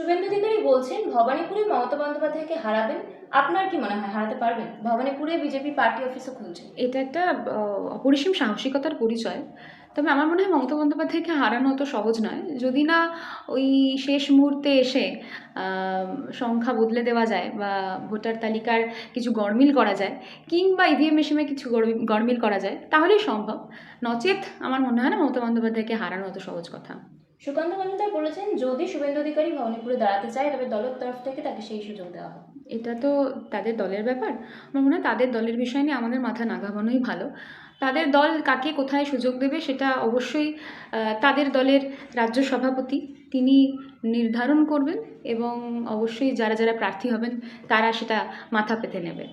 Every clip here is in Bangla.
শুভেন্দু অধিকারী বলছেন, ভবানীপুরে মমতা বন্দ্যোপাধ্যায়কে হারাবেন। আপনার কি মনে হয়, হারাতে পারবেন? ভবানীপুরে বিজেপি পার্টি অফিসও খুলছে। এটা একটা অপরিসীম সাহসিকতার পরিচয়। তবে আমার মনে হয় মমতা বন্দ্যোপাধ্যায়কে হারানো অত সহজ নয়। যদি না ওই শেষ মুহূর্তে এসে সংখ্যা বদলে দেওয়া যায় বা ভোটার তালিকার কিছু গরমিল করা যায়, কিংবা ইভিএম মেশিনে কিছু গরমিল করা যায়, তাহলেই সম্ভব। নচেত আমার মনে হয় না মমতা বন্দ্যোপাধ্যায়কে হারানো অত সহজ কথা। সুকান্ত মজুমদার বলেছেন যদি শুভেন্দু অধিকারী ভবানীপুরে দাঁড়াতে চায় তবে দলের তরফ থেকে তাকে সেই সুযোগ দেওয়া হবে এটা তো তাদের দলের ব্যাপার। আমার মনে হয় তাদের দলের বিষয় নিয়ে আমাদের মাথা না ঘামানোই ভালো। তাদের দল কাকে কোথায় সুযোগ দেবে সেটা অবশ্যই তাদের দলের রাজ্য সভাপতি তিনি নির্ধারণ করবেন এবং অবশ্যই যারা যারা প্রার্থী হবেন তারা সেটা মাথা পেতে নেবে।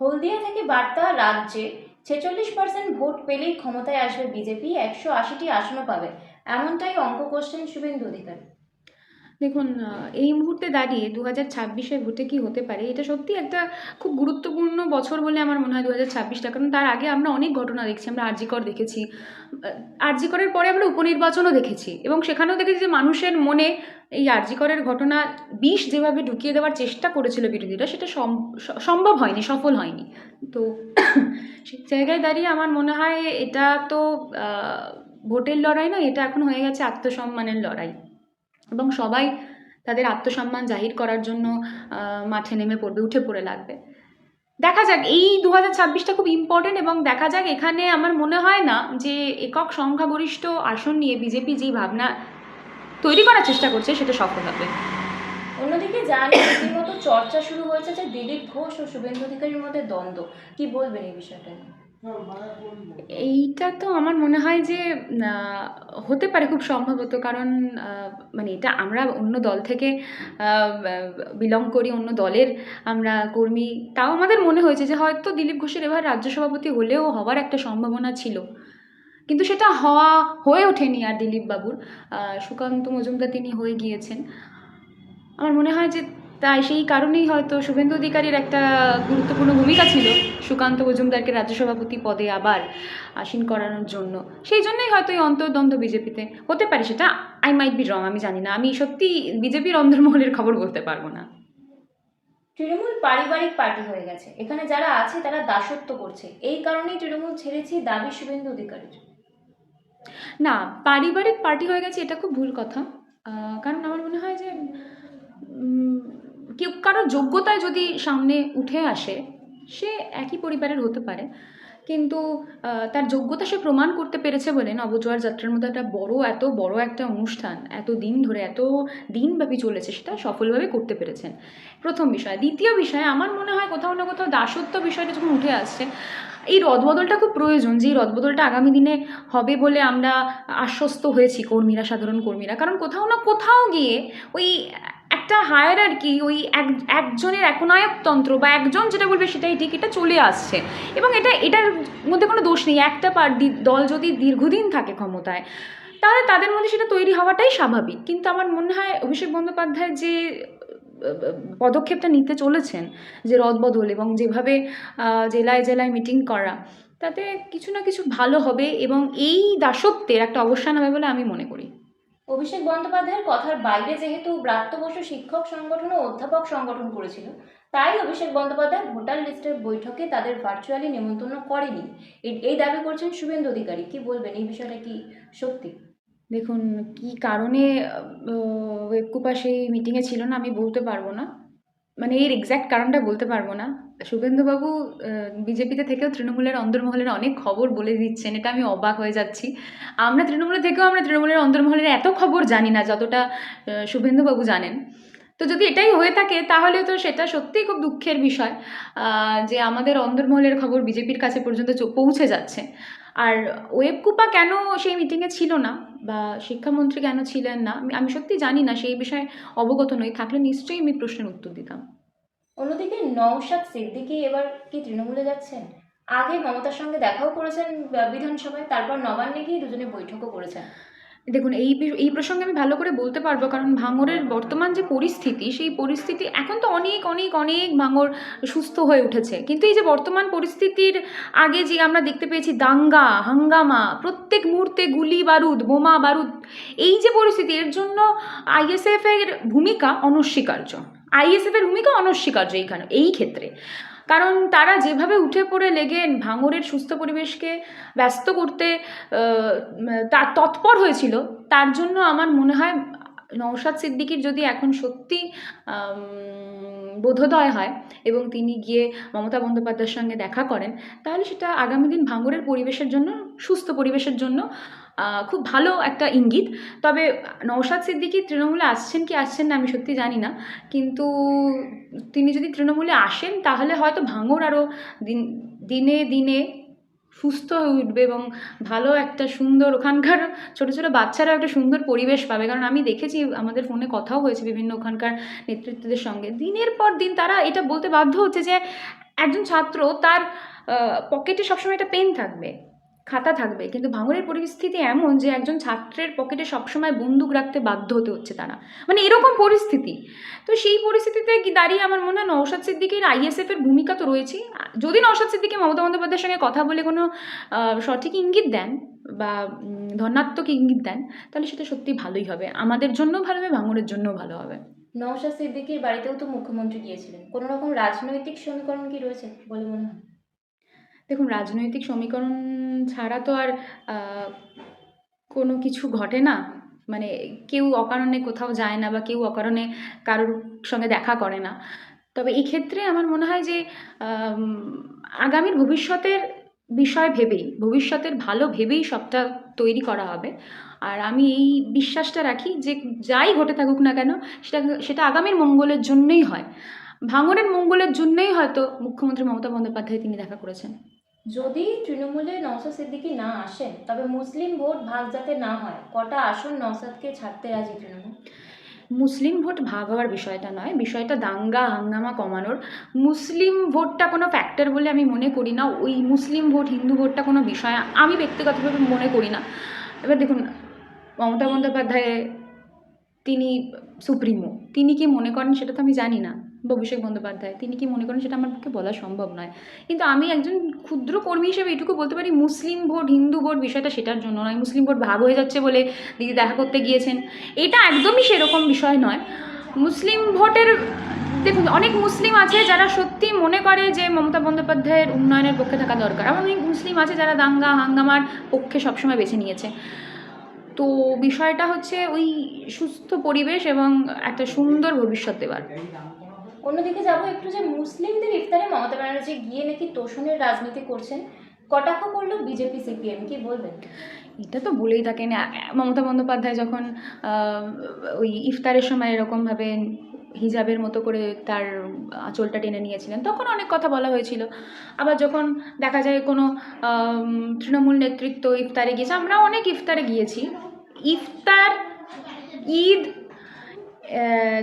হলদিয়া থেকে বার্তা রাজ্যে ছেচল্লিশ পার্সেন্ট ভোট পেলেই ক্ষমতায় আসবে বিজেপি একশো আশিটি আসনও পাবে। এমনটাই অঙ্ক করছেন শুভেন্দু অধিকারী। দেখুন এই মুহূর্তে দাঁড়িয়ে দু হাজার ছাব্বিশে ভোটে কি হতে পারে, এটা সত্যি একটা খুব গুরুত্বপূর্ণ বছর বলে আমার মনে হয় দু হাজার ছাব্বিশটা, কারণ তার আগে আমরা অনেক ঘটনা দেখছি, আমরা আরজিকর দেখেছি। আরজিকরের পরে আমরা উপনির্বাচনও দেখেছি এবং সেখানেও দেখেছি যে মানুষের মনে এই আরজিকরের ঘটনা বিষ যেভাবে ঢুকিয়ে দেওয়ার চেষ্টা করেছিল বিরোধীরা, সেটা সম- সম্ভব হয়নি, সফল হয়নি। তো সেই জায়গায় দাঁড়িয়ে আমার মনে হয় এটা তো ভোটের লড়াই নয় এটা এখন হয়ে গেছে আত্মসম্মানের লড়াই। এবং সবাই তাদের আত্মসম্মান জাহির করার জন্য মাঠে নেমে পড়বে, উঠে পড়ে লাগবে। দেখা যাক, এই দু হাজার ছাব্বিশটা খুব ইম্পর্টেন্ট এবং দেখা যাক, এখানে আমার মনে হয় না যে একক সংখ্যাগরিষ্ঠ আসন নিয়ে বিজেপি যেই ভাবনা তৈরি করার চেষ্টা করছে, সেটা সফল হবে। অন্যদিকে জানি রীতিমতো চর্চা শুরু হয়েছে, যে দিলীপ ঘোষ ও শুভেন্দু অধিকারীর মধ্যে দ্বন্দ্ব। কি বলবেন এই বিষয়টা এইটা তো আমার মনে হয় যে হতে পারে খুব সম্ভবত কারণ মানে এটা আমরা অন্য দল থেকে বিলং করি, অন্য দলের আমরা কর্মী। তাও আমাদের মনে হয়েছে যে, হয়তো দিলীপ ঘোষের এবার রাজ্য সভাপতি হলেও হওয়ার একটা সম্ভাবনা ছিল। কিন্তু সেটা হওয়া, হয়ে ওঠেনি আর দিলীপ বাবুর সুকান্ত মজুমদার তিনি হয়ে গিয়েছেন। আমার মনে হয় যে তাই সেই কারণেই হয়তো শুভেন্দু অধিকারীর একটা গুরুত্বপূর্ণ ভূমিকা ছিল সুকান্ত মজুমদারকে রাজ্য সভাপতি পদে আবার আসীন করানোর জন্য। সেই জন্যই হয়তো এই অন্তর্দ্বন্দ্ব বিজেপিতে হতে পারে সেটা আই মাইট বি রং আমি জানি না। আমি সত্যি বিজেপির অন্দরমহলের খবর বলতে পারব না। তৃণমূল পারিবারিক পার্টি হয়ে গেছে। এখানে যারা আছে তারা দাসত্ব করছে। এই কারণেই তৃণমূল ছেড়েছি দাবি শুভেন্দু অধিকারীর। না পারিবারিক পার্টি হয়ে গেছে এটা খুব ভুল কথা। কারণ আমার মনে হয় যে কেউ কারোর যোগ্যতায় যদি সামনে উঠে আসে, সে একই পরিবারের হতে পারে। কিন্তু তার যোগ্যতা সে প্রমাণ করতে পেরেছে বলে নবজোয়ার যাত্রার মতো একটা বড়, এত বড় একটা অনুষ্ঠান, এত দিন ধরে, এত দিনব্যাপী চলেছে, সেটা সফলভাবে করতে পেরেছেন। প্রথম বিষয়। দ্বিতীয় বিষয়, আমার মনে হয় কোথাও না কোথাও দাসত্ব বিষয়টা যখন উঠে আসছে, এই রদবদলটা খুব প্রয়োজন যে রদবদলটা আগামী দিনে হবে বলে আমরা আশ্বস্ত হয়েছি কর্মীরা, সাধারণ কর্মীরা। কারণ কোথাও না কোথাও গিয়ে ওই একটা হায়ার আর কি ওই এক, একজনের একনায়কতন্ত্র বা একজন যেটা বলবে সেটাই ঠিক, এটা চলে আসছে। এবং এটা, এটার মধ্যে কোনো দোষ নেই, একটা পার দল যদি দীর্ঘদিন থাকে ক্ষমতায়, তাহলে তাদের মধ্যে সেটা তৈরি হওয়াটাই স্বাভাবিক। কিন্তু আমার মনে হয় অভিষেক বন্দ্যোপাধ্যায় যে, পদক্ষেপটা নিতে চলেছেন, যে রদবদল এবং যেভাবে জেলায় জেলায় মিটিং করা, তাতে কিছু না কিছু ভালো হবে এবং এই দাসত্বের একটা অবসান হবে বলে আমি মনে করি। অভিষেক বন্দ্যোপাধ্যায়ের কথার বাইরে যেহেতু ব্রাত্য বসু শিক্ষক সংগঠন ও অধ্যাপক সংগঠন করেছিল, তাই অভিষেক বন্দ্যোপাধ্যায় ভোটার লিস্টের বৈঠকে তাদের ভার্চুয়ালি নিমন্ত্রণ করেনি। এই- দাবি করছেন শুভেন্দু অধিকারী। কি বলবেন? এই বিষয়টা কি সত্যি? দেখুন, কি কারণে ওয়েবকুপা সেই মিটিংয়ে ছিল না আমি বলতে পারব না। মানে এর এক্স্যাক্ট কারণটা বলতে পারব না। শুভেন্দুবাবু বিজেপিতে থেকেও তৃণমূলের, অন্দরমহলের অনেক খবর বলে দিচ্ছেন, এটা আমি অবাক হয়ে যাচ্ছি। আমরা তৃণমূলের থেকেও আমরা তৃণমূলের, অন্দরমহলের এত খবর জানি না, যতটা শুভেন্দুবাবু জানেন। তো যদি এটাই হয়ে থাকে, তাহলে তো সেটা সত্যিই খুব দুঃখের বিষয় যে আমাদের অন্দরমহলের খবর বিজেপির কাছে পর্যন্ত পৌঁছে যাচ্ছে। আর ওয়েবকুপা কেন সেই মিটিংয়ে ছিল না? বা শিক্ষামন্ত্রী কেন ছিলেন না? আমি সত্যি জানি না, সেই বিষয়ে অবগত নই। থাকলে নিশ্চয়ই আমি প্রশ্নের উত্তর দিতাম। অন্যদিকে নওশাদ সিদ্দিকি এবার কি তৃণমূলে যাচ্ছেন? আগে মমতার সঙ্গে দেখাও করেছেন বিধানসভায়, তারপর নবান্নে গিয়ে দুজনে বৈঠকও করেছেন। দেখুন, এই এই প্রসঙ্গে আমি ভালো করে বলতে পারব, কারণ ভাঙরের বর্তমান যে পরিস্থিতি, সেই পরিস্থিতি এখন তো অনেক অনেক অনেক ভাঙর সুস্থ হয়ে উঠেছে। কিন্তু এই যে বর্তমান পরিস্থিতির আগে যে আমরা দেখতে পেয়েছি দাঙ্গা, হাঙ্গামা, প্রত্যেক মুহূর্তে গুলি বারুদ, বোমা বারুদ, এই যে পরিস্থিতি, এর জন্য আইএসএফ এর ভূমিকা অনস্বীকার্য। আইএসএফ এর ভূমিকা অনস্বীকার্য এইখানে, এই ক্ষেত্রে। কারণ তারা যেভাবে উঠে পড়ে লেগে ভাঙরের সুস্থ পরিবেশকে ব্যস্ত করতে তা তৎপর হয়েছিল, তার জন্য আমার মনে হয় নওশাদ সিদ্দিকির যদি এখন সত্যি বোধোদয় হয় এবং তিনি গিয়ে মমতা বন্দ্যোপাধ্যায়ের সঙ্গে দেখা করেন, তাহলে সেটা আগামী দিন ভাঙরের পরিবেশের জন্য, সুস্থ পরিবেশের জন্য খুব ভালো একটা ইঙ্গিত। তবে নওশাদ সিদ্দিকি তৃণমূলে আসছেন কি আসছেন না আমি সত্যি জানি না। কিন্তু তিনি যদি তৃণমূলে আসেন, তাহলে হয়তো ভাঙর আরও দিন, দিনে দিনে সুস্থ হয়ে উঠবে এবং ভালো একটা সুন্দর ওখানকার ছোটো ছোটো বাচ্চারা একটা সুন্দর পরিবেশ পাবে। কারণ আমি দেখেছি আমাদের ফোনে কথাও হয়েছে বিভিন্ন ওখানকার নেতৃত্বদের সঙ্গে। দিনের পর দিন তারা এটা বলতে বাধ্য হচ্ছে যে একজন ছাত্র তার পকেটে সবসময় একটা পেন থাকবে। খাতা থাকবে। কিন্তু ভাঙরের পরিস্থিতি এমন যে একজন ছাত্রের পকেটে সবসময় বন্দুক রাখতে বাধ্য হতে হচ্ছে তারা। মানে এরকম পরিস্থিতি। তো সেই পরিস্থিতিতে দাঁড়িয়ে আমার মনে হয় নওশাদ সিদ্দিকের আইএসএফ এর ভূমিকা তো রয়েছেই। যদি নওশাদ সিদ্দিকি মমতা বন্দ্যোপাধ্যায়ের সঙ্গে কথা বলে কোনো সঠিক ইঙ্গিত দেন বা ধনাত্মক ইঙ্গিত দেন, তাহলে সেটা সত্যি ভালোই হবে। আমাদের জন্য ভালো হবে ভাঙরের জন্যও ভালো হবে। নওশাদ সিদ্দিকির বাড়িতেও তো মুখ্যমন্ত্রী গিয়েছিলেন। কোনো রকম রাজনৈতিক সমীকরণ কি রয়েছে বলে মনে হয়? দেখুন, রাজনৈতিক সমীকরণ ছাড়া তো আর কোনো কিছু ঘটে না। মানে কেউ অকারণে কোথাও যায় না বা কেউ অকারণে কারোর সঙ্গে দেখা করে না। তবে এই ক্ষেত্রে আমার মনে হয় যে আগামীর ভবিষ্যতের বিষয় ভেবেই, ভবিষ্যতের ভালো ভেবেই সবটা তৈরি করা হবে। আর আমি এই বিশ্বাসটা রাখি যে, যাই ঘটে থাকুক না কেন, সেটা সেটা আগামীর মঙ্গলের জন্যই হয়। ভাঙনের মঙ্গলের জন্যই হয়তো মুখ্যমন্ত্রী মমতা বন্দ্যোপাধ্যায় তিনি দেখা করেছেন। যদি তৃণমূলে নওসাদ সিদ্দিকি না আসেন, তবে মুসলিম ভোট ভাগ যাতে না হয়, কটা আসন নওসাদকে ছাড়তে রাজি তৃণমূল? মুসলিম ভোট ভাগ হওয়ার বিষয়টা নয়, বিষয়টা দাঙ্গা, হাঙ্গামা কমানোর। মুসলিম ভোটটা কোনো ফ্যাক্টর বলে আমি মনে করি না, ওই মুসলিম ভোট, হিন্দু ভোটটা কোনো বিষয় আমি ব্যক্তিগতভাবে মনে করি না। এবার দেখুন, মমতা বন্দ্যোপাধ্যায় তিনি সুপ্রিমো, তিনি কি মনে করেন সেটা তো আমি জানি না। অভিষেক বন্দ্যোপাধ্যায়, তিনি কি মনে করেন সেটা আমার পক্ষে বলা সম্ভব নয়? কিন্তু আমি একজন ক্ষুদ্র কর্মী হিসেবে এটুকু বলতে পারি, মুসলিম ভোট, হিন্দু ভোট বিষয়টা সেটার জন্য নয়। মুসলিম ভোট ভাগ হয়ে যাচ্ছে বলে দিদি দেখা করতে গিয়েছেন। এটা একদমই সেরকম বিষয় নয়। মুসলিম ভোটের, দেখুন, অনেক মুসলিম আছে যারা সত্যি মনে করে যে মমতা বন্দ্যোপাধ্যায়ের উন্নয়নের পক্ষে থাকা দরকার। আবার অনেক মুসলিম আছে যারা দাঙ্গা, হাঙ্গামার পক্ষে সবসময় বেছে নিয়েছে। তো বিষয়টা হচ্ছে ওই সুস্থ পরিবেশ এবং একটা সুন্দর ভবিষ্যৎ দেওয়ার। অন্যদিকে যাব একটু যে মুসলিমদের ইফতারে মমতা ব্যানার্জি গিয়ে নাকি তোষণের রাজনীতি করছেন, কটাক্ষ করল বিজেপি, সিপিএম, কি বলবেন? এটা তো বলেই থাকেন। মমতা বন্দ্যোপাধ্যায় যখন ওই ইফতারের সময় এরকমভাবে হিজাবের মতো করে তার আঁচলটা টেনে নিয়েছিলেন, তখন অনেক কথা বলা হয়েছিল। আবার যখন দেখা যায় কোনো তৃণমূল নেতৃত্ব ইফতারে গিয়েছে আমরা অনেক ইফতারে গিয়েছি। ইফতার, ঈদ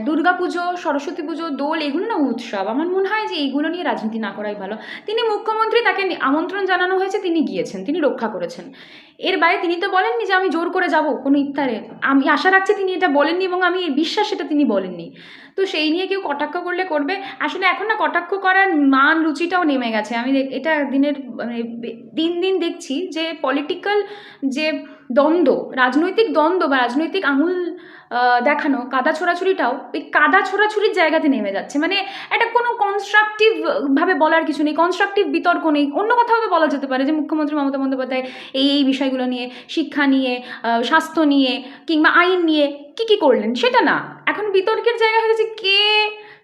দুর্গা পুজো, সরস্বতী পুজো, দোল, এগুলো না উৎসব। আমার মনে হয় যে এইগুলো নিয়ে রাজনীতি না করাই ভালো। তিনি মুখ্যমন্ত্রী, তাকে আমন্ত্রণ জানানো হয়েছে, তিনি গিয়েছেন, তিনি রক্ষা করেছেন। এর বাইরে তিনি তো বলেননি যে আমি জোর করে যাব, কোনো ইফতারে। আমি আশা রাখছি তিনি এটা বলেননি এবং আমি বিশ্বাস সেটা তিনি বলেননি। তো সেই নিয়ে কেউ কটাক্ষ করলে করবে? আসলে এখন না কটাক্ষ করার মান, রুচিটাও নেমে গেছে। আমি এটা দিনের মানে দিন দিন দেখছি যে পলিটিক্যাল যে দ্বন্দ্ব, রাজনৈতিক দ্বন্দ্ব বা রাজনৈতিক আঙুল দেখানো কাদা ছোড়াছুড়িটাও ওই কাদা ছোড়াছুড়ির জায়গাতে নেমে যাচ্ছে। মানে এটা কোনো কনস্ট্রাকটিভ ভাবে বলার কিছু নেই কনস্ট্রাকটিভ বিতর্ক নেই। অন্য কথাভাবে বলা যেতে পারে যে মুখ্যমন্ত্রী মমতা বন্দ্যোপাধ্যায় এই এই বিষয়গুলো নিয়ে, শিক্ষা নিয়ে স্বাস্থ্য নিয়ে কিংবা আইন নিয়ে কি কি করলেন? সেটা না। এখন বিতর্কের জায়গা হয়ে গেছে কে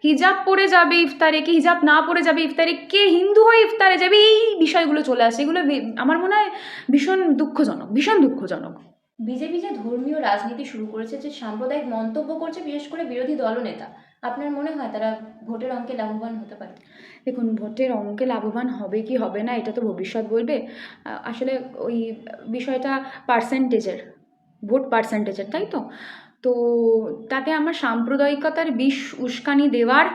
হিজাব পরে যাবে ইফতারে, কে হিজাব না পরে যাবে ইফতারে, কে হিন্দু হয়ে ইফতারে যাবে? এই বিষয়গুলো চলে আসে। এগুলো আমার মনে হয় ভীষণ দুঃখজনক ভীষণ দুঃখজনক। বিজেপি যে ধর্মীয় রাজনীতি শুরু করেছে, যে সাম্প্রদায়িক মন্তব্য করছে, বিশেষ করে বিরোধী দলনেতা, আপনার মনে হয় তারা ভোটের অঙ্কে লাভবান হতে পারে? দেখুন, ভোটের অঙ্কে লাভবান হবে কি হবে না, এটা তো ভবিষ্যৎ বলবে। আসলে ওই বিষয়টা পার্সেন্টেজের, ভোট পার্সেন্টেজের, তাই তো? তো তাতে আমার সাম্প্রদায়িকতার বিষ উস্কানি দেওয়ার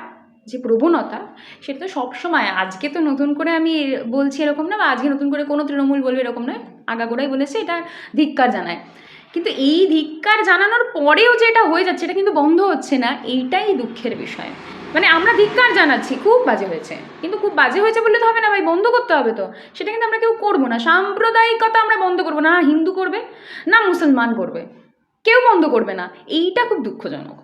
যে প্রবণতা, সেটা তো সবসময়, আজকে তো নতুন করে আমি বলছি এরকম না, বা আজকে নতুন করে কোনো তৃণমূল বলবে এরকম নয়। আগাগোড়াই বলেছে, এটা ধিক্কার জানায়। কিন্তু এই ধিক্কার জানানোর পরেও যে এটা হয়ে যাচ্ছে, এটা কিন্তু বন্ধ হচ্ছে না, এইটাই দুঃখের বিষয়। মানে আমরা ধিক্কার জানাচ্ছি, খুব বাজে হয়েছে। কিন্তু খুব বাজে হয়েছে বললে তো হবে না ভাই, বন্ধ করতে হবে তো। সেটা কিন্তু আমরা কেউ করব না। সাম্প্রদায়িকতা আমরা বন্ধ করব না হিন্দু করবে, না মুসলমান করবে। কেউ বন্ধ করবে না। এইটা খুব দুঃখজনক।